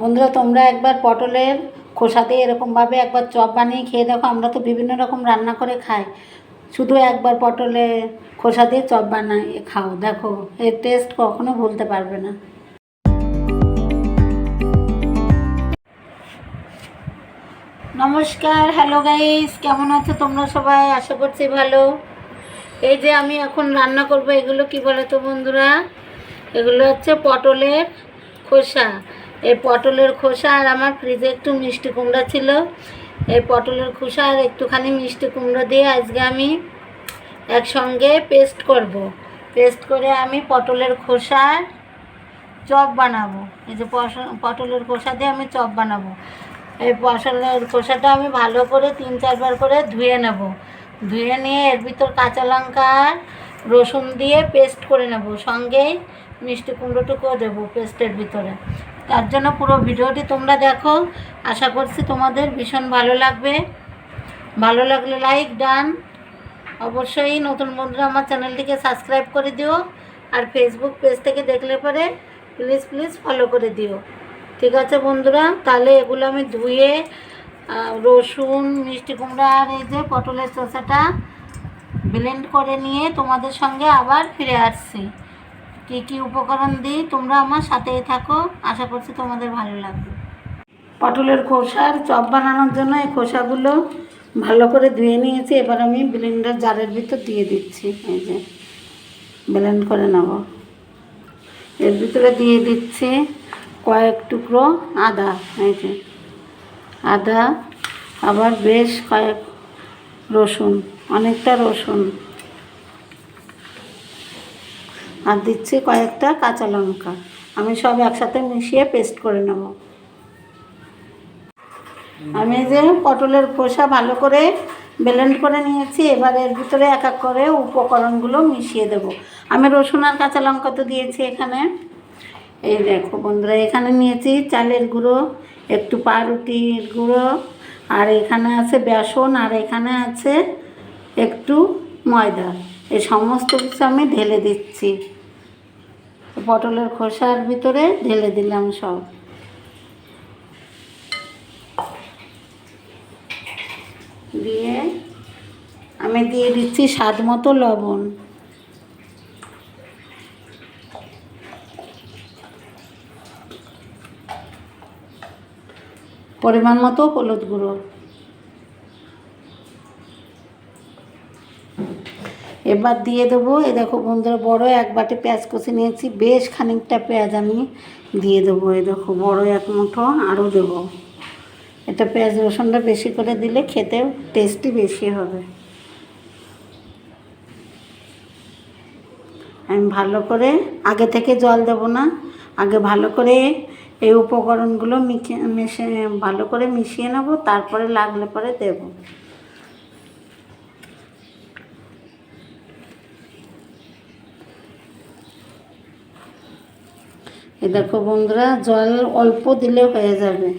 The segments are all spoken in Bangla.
বন্ধুরা, তোমরা একবার পটলের খোসা দিয়ে এরকমভাবে একবার চপ বানিয়ে খেয়ে দেখো, আমরা তো বিভিন্ন রকম রান্না করে খাই। শুধু একবার পটলের খোসা দিয়ে চপ বানাই খাও, দেখো, এর টেস্ট কখনো ভুলতে পারবে না। নমস্কার হ্যালো গাইস কেমন আছো তোমরা সবাই? আশা করছি ভালো। এই যে আমি এখন রান্না করব, এগুলো কি বলে তো বন্ধুরা? এগুলো হচ্ছে পটলের খোসা। এই পটলের খোসা আর আমার ফ্রিজে একটু মিষ্টি কুমড়ো ছিল। এই পটলের খোসা আর একটুখানি মিষ্টি কুমড়ো দিয়ে আজকে আমি একসঙ্গে পেস্ট করব। পেস্ট করে আমি পটলের খোসার চপ বানাবো। এই যে পটলের খোসা দিয়ে আমি চপ বানাবো। এই পটলের খোসাটা আমি ভালো করে তিন চারবার করে ধুয়ে নেব। ধুয়ে নিয়ে এর ভিতর কাঁচা লঙ্কা রসুন দিয়ে পেস্ট করে নেব। সঙ্গেই মিষ্টি কুমড়োটুকুও দেবো পেস্টের ভিতরে। তার জন্য পুরো ভিডিওটি তোমরা দেখো। আশা করছি তোমাদের ভীষণ ভালো লাগবে। ভালো লাগলে লাইক ডান অবশ্যই নতুন বন্ধুরা আমার চ্যানেলটিকে সাবস্ক্রাইব করে দিও। আর ফেসবুক পেজ থেকে দেখলে পরে প্লিজ প্লিজ ফলো করে দিও। ঠিক আছে বন্ধুরা, তাহলে এগুলো আমি ধুয়ে রসুন, মিষ্টি কুমড়া আর এই যে পটলের চোষাটা ব্লেন্ড করে নিয়ে তোমাদের সঙ্গে আবার ফিরে আসছি। কী কী উপকরণ দিই, তোমরা আমার সাথেই থাকো। আশা করছি তোমাদের ভালো লাগবে। পটলের খোসার চপ বানানোর জন্য এই খোসাগুলো ভালো করে ধুয়ে নিয়েছি। এবার আমি ব্লেন্ডার জারের ভিতর দিয়ে দিচ্ছি। এই যে ব্লেন্ড করে নেব। এর ভিতরে দিয়ে দিচ্ছি কয়েক টুকরো আদা। এই যে, আদা, আবার বেশ কয়েক রসুন, অনেকটা রসুন। আর দিচ্ছি কয়েকটা কাঁচা লঙ্কা। আমি সব একসাথে মিশিয়ে পেস্ট করে নেব। আমি যে পটলের খোসা ভালো করে ব্লেন্ড করে নিয়েছি, এবার এর ভিতরে এক এক করে উপকরণগুলো মিশিয়ে দেব। আমি রসুন আর কাঁচা লঙ্কা তো দিয়েছি এখানে। এই দেখো বন্ধুরা, এখানে নিয়েছি চালের গুঁড়ো, একটু পাউরুটির গুঁড়ো, আর এখানে আছে বেসন, আর এখানে আছে একটু ময়দা। এই সমস্ত কিছু আমি ঢেলে দিচ্ছি। পটলের খোসার ভিতরে ঢেলে দিলাম সব। দিয়ে আমি দিয়ে দিচ্ছি স্বাদ মতো লবণ। পরিমাণ মতো হলুদ গুঁড়ো। এবার দিয়ে দেবো। এই দেখো বন্ধুরা, বড় এক বাটি পেঁয়াজ কষে নিয়েছি। বেশ খানিকটা পেঁয়াজ আমি দিয়ে দেবো। এই দেখো, বড় এক মুঠো আরও দেবো। এটা পেঁয়াজ রসুনটা বেশি করে দিলে খেতে টেস্টি বেশি হবে। আমি ভালো করে আগে থেকে জল দেব না। আগে ভালো করে এই উপকরণগুলো মিশে ভালো করে মিশিয়ে নেব, তারপরে লাগলে পরে দেব। এ দেখো বন্ধুরা, জল অল্প দিলে হয়ে যাবে।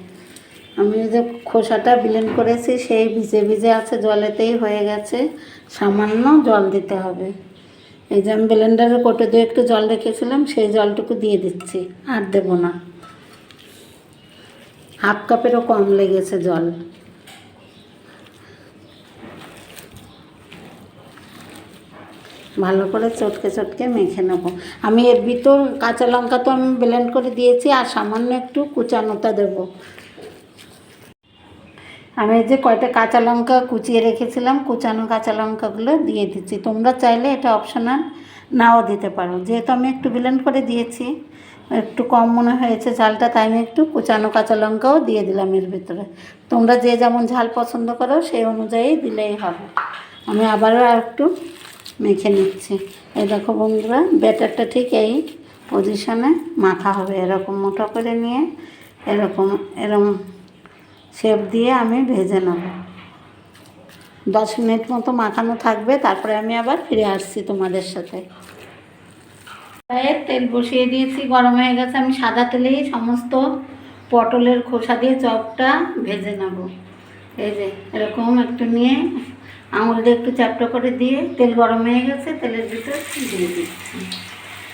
আমি যে খোসাটা বিলেন করেছি, সেই ভিজে ভিজে আছে, জলেতেই হয়ে গেছে। সামান্য জল দিতে হবে। এই যে আমি ব্লেন্ডারের কোটে দিয়ে একটু জল রেখেছিলাম, সেই জলটুকু দিয়ে দিচ্ছি, আর দেবো না। হাফ কাপেরও কম লেগেছে জল। ভালো করে চটকে চটকে মেখে নেব। আমি এর ভিতর কাঁচা লঙ্কা তো আমি ব্লেন্ড করে দিয়েছি আর সামান্য একটু কুচানোটা দেবো। আমি যে কয়টা কাঁচা লঙ্কা কুচিয়ে রেখেছিলাম, কুচানো কাঁচা লঙ্কাগুলো দিয়ে দিচ্ছি। তোমরা চাইলে এটা অপশনাল নাও দিতে পারো। যেহেতু আমি একটু ব্লেন্ড করে দিয়েছি, একটু কম মনে হয়েছে ঝালটা, তাই আমি একটু কুচানো কাঁচা লঙ্কাও দিয়ে দিলাম এর ভিতরে। তোমরা যে যেমন ঝাল পছন্দ করো, সেই অনুযায়ী দিলেই হবে। আমি আবারও একটু মেখে নিচ্ছি। এই দেখো বন্ধুরা, ব্যাটারটা ঠিক এই পজিশনে মাখা হবে। এরকম মোটা করে নিয়ে এরকম এরকম শেপ দিয়ে আমি ভেজে নেব। দশ মিনিট মতো মাখানো থাকবে, তারপরে আমি আবার ফিরে আসছি তোমাদের সাথে। তেল বসিয়ে দিয়েছি, গরম হয়ে গেছে। আমি সাদা তেলেই সমস্ত পটলের খোসা দিয়ে চপটা ভেজে নেব। এই যে, এরকম একটু নিয়ে আঙুল দিয়ে একটু চ্যাপটা করে দিয়ে তেল গরম হয়ে গেছে, তেলের ভিতরে দিয়ে দিচ্ছি।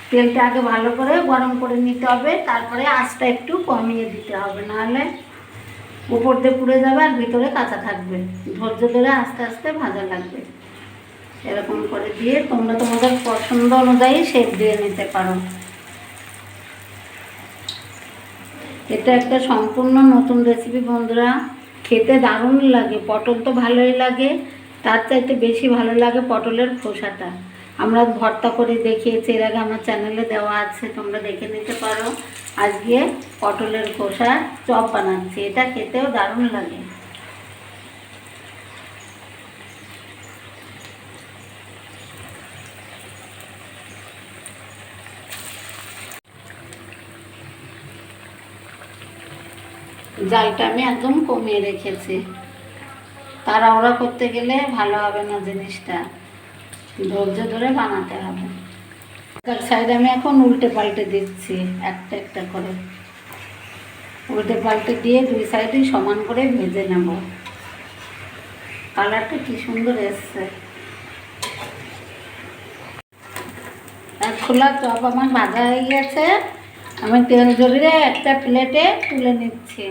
তেলটা আগে ভালো করে গরম করে নিতে হবে, তারপরে আঁচটা একটু কমিয়ে দিতে হবে, নাহলে উপর দিয়ে পুড়ে যাবে আর ভিতরে কাঁচা থাকবে। ধৈর্য ধরে আস্তে আস্তে ভাজা লাগবে। এরকম করে দিয়ে তোমরা তোমাদের পছন্দ অনুযায়ী শেপ দিয়ে নিতে পারো। এটা একটা সম্পূর্ণ নতুন রেসিপি বন্ধুরা। খেতে দারুণ লাগে, পটল তো ভালোই লাগে। তার চাইতে বেশি ভালো লাগে পটলের খোসাটা। আমরা ভর্তা করে দেখিয়েছি, এর আগে আমার চ্যানেলে দেওয়া আছে, তোমরা দেখে নিতে পারো। আজকে পটলের খোসা চপ বানাচ্ছি, এটা খেতেও দারুণ লাগে। জালটা আমি একদম কমিয়ে রেখেছি। তাড়াহুড়া করতে গেলে ভালো হবে না জিনিসটা। ধৈর্য ধরে বানাতে হবে। এক সাইড আমি এখন উল্টে পাল্টে দিচ্ছি, একটা একটা করে। উল্টে পাল্টে দিয়ে দুই সাইডে সমান করে ভেজে নেব। কালারটা কি সুন্দর এসছে। এক খোলা চপ আমার ভাজা হয়ে গেছে। আমি তেল জড়িয়ে একটা প্লেটে তুলে নিচ্ছি।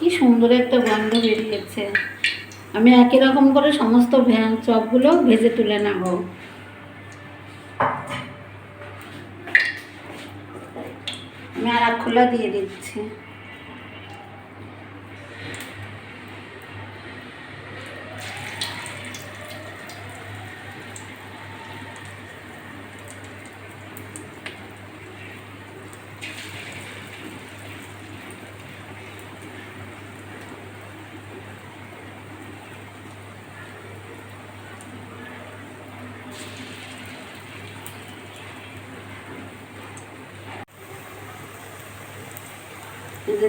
কি সুন্দর একটা গন্ধ বেরিয়েছে আমি একই রকম করে সমস্ত ভ্যান চপগুলো ভেজে তুলে নেব। আমি আর খোলা দিয়ে দিচ্ছি।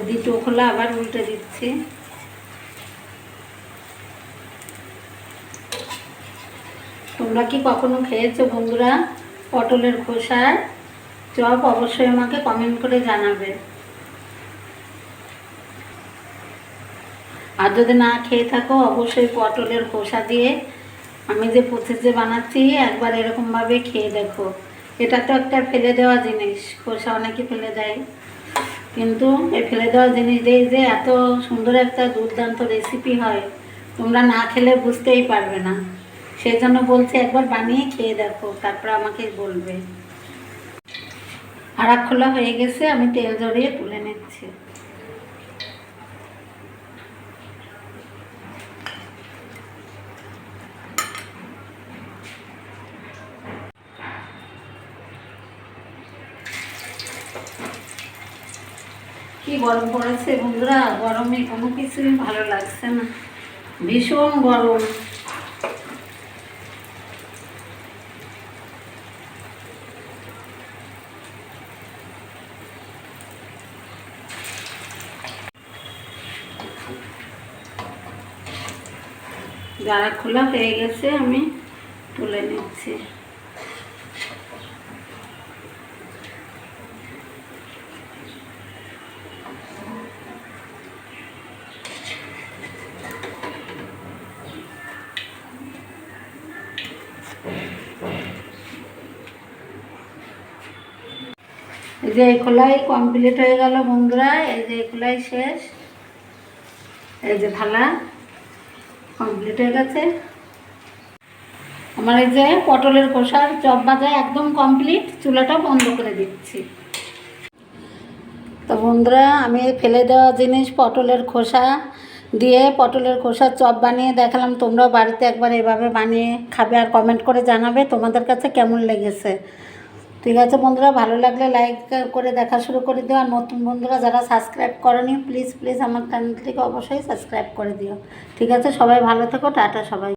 দ্বিতীয় খোলা আবার উল্টে দিচ্ছি। তোমরা কি কখনো খেয়েছো বন্ধুরা? পটলের খোসার চপ অবশ্যই আমাকে কমেন্ট করে জানাবে। আর যদি না খেয়ে থাকো, অবশ্যই পটলের খোসা দিয়ে আমি যে প্রসেসে বানাচ্ছি, একবার এরকমভাবে খেয়ে দেখো। এটা তো একটা ফেলে দেওয়া জিনিস, খোসা অনেকে ফেলে দেয়। কিন্তু এই ফেলে দেওয়া জিনিস দিয়ে যে এত সুন্দর একটা দুর্দান্ত রেসিপি হয়, তোমরা না খেলে বুঝতেই পারবে না। সেই জন্য বলছি একবার বানিয়ে খেয়ে দেখো, তারপর আমাকে বলবে। আর খোলা হয়ে গেছে, আমি তেল জড়িয়ে তুলে নিচ্ছি। কি গরম পড়েছে বন্ধুরা? গরমে কোনো কিছুই ভালো লাগছে না। ভীষণ গরম। যারা খোলা হয়ে গেছে, আমি তুলে নিচ্ছি। যে খোলাই কমপ্লিট হয়ে গেল বন্ধুরা, এই যে খোলাই শেষ। এই যে থালা কমপ্লিট হয়ে গেছে। আমার এই যে পটলের খোসার চপ ভাজা একদম কমপ্লিট চুলাটা বন্ধ করে দিচ্ছি। তো বন্ধুরা, আমি ফেলে দেওয়া জিনিস পটলের খোসা দিয়ে পটলের খোসার চপ বানিয়ে দেখালাম। তোমরাও বাড়িতে একবার এভাবে বানিয়ে খাবে আর কমেন্ট করে জানাবে তোমাদের কাছে কেমন লেগেছে। ঠিক আছে বন্ধুরা, ভালো লাগলে লাইক করে দেখা শুরু করে দিও। আর নতুন বন্ধুরা যারা সাবস্ক্রাইব করেনি প্লিজ প্লিজ আমার চ্যানেলটিকে অবশ্যই সাবস্ক্রাইব করে দিও। ঠিক আছে, সবাই ভালো থেকো, টাটা সবাই।